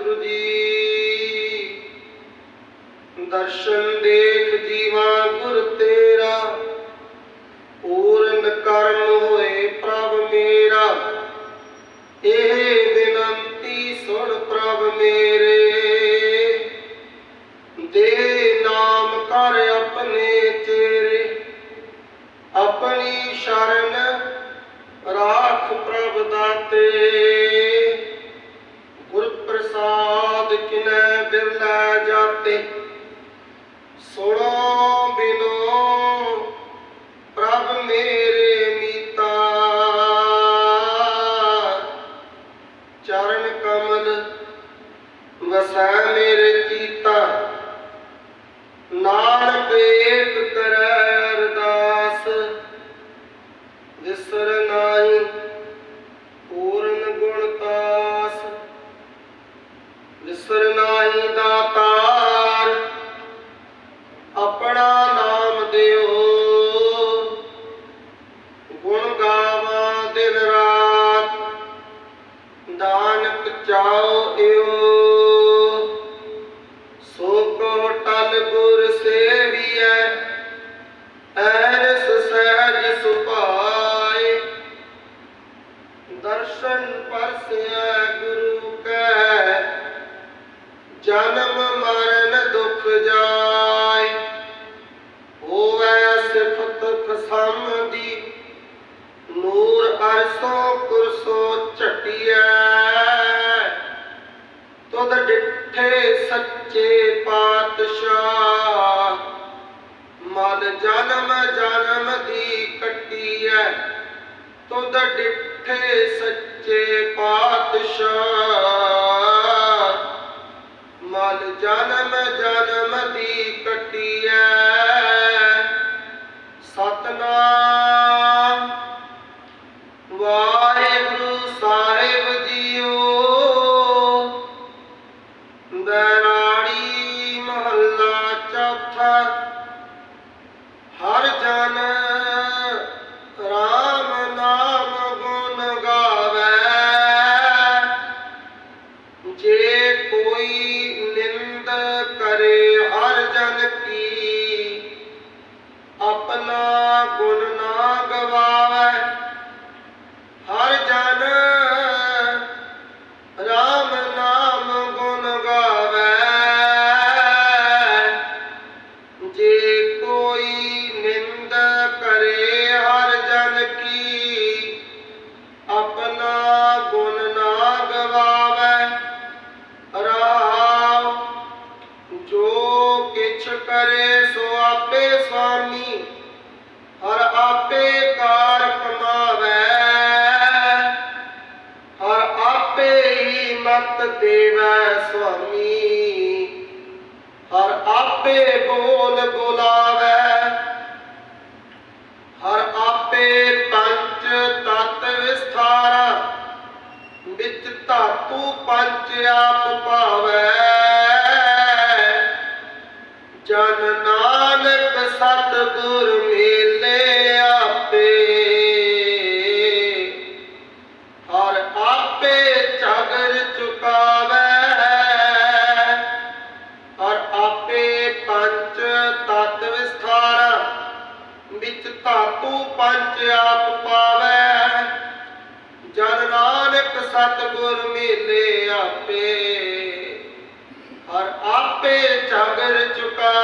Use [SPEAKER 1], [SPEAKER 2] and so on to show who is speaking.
[SPEAKER 1] ਵਾਹਿਗੁਰੂ ਜੀ। ਦਰਸ਼ਨ ਦੇਖ ਜੀਵਾ ਗੁਰ ਤੇਰਾ, ਪੂਰਨ ਕਰਮ ਹੋਏ ਪ੍ਰਭ ਮੇਰਾ। ਇਹ ਬੇਨੰਤੀ ਸੁਣ ਪ੍ਰਭ ਮੇਰੇ। ਦੇ ਨਾਮ ਕਰ ਪ੍ਰਸਾਦ ਕਿਨੈ ਬਿਰਲਾ ਜਾਤੇ। ਕੋ ਟਲ ਗੁਰ ਸੇਵੀਐ ਐਨਸ ਸਹਿਜ ਸੁਭਾਏ। ਦਰਸ਼ਨ ਪਰਸਿਐ ਗੁਰੂ ਕੈ, ਜਨਮ ਮਰਨ ਦੁਖ ਜਾਏ। ਹੋਵੈ ਸਿਫਤ ਖਸਮ ਦੀ, ਨੂਰ ਅਰਸੋ ਕੁਰਸੋਂ ਝਟਿਐ। ਤੁਧ ਡਿਠੇ ਸੱਚੇ ਪਾਤਸ਼ਾਹ। ਮਨ ਜਨਮ ਜਨਮ ਦੀ ਕੱਟੀ ਕੱਟੀਐ। ਤੁਧ ਡਿਠੇ ਸੱਚੇ ਪਾਤਸ਼ਾਹ। ਦਰਾੜੀ ਮਹੱਲਾ ਚੌਥਾ ਮਤ ਦੇਵੈ ਸੁਆਮੀ, ਹਰ ਆਪੇ ਬੋਲ ਬੁਲਾਵੇ। ਹਰ ਆਪੇ ਪੰਚ ਤਤ ਵਿਸਥਾਰਾ, ਵਿੱਚ ਧਾਤੂ ਪੰਜ ਆਪ ਭਾਵੈ। ਜਨ ਨਾਨਕ ਸਤ ਗੁਰ ਮੇਲੇ ਧਾਤੂ ਪੰਜ ਆਪ ਪਾਵੇ। ਜਨ ਨਾਨਕ ਸਤਿਗੁਰ ਮਿਲੇ ਆਪੇ। ਹਰ ਆਪੇ ਝਗਰ ਚੁਕਾਵੇ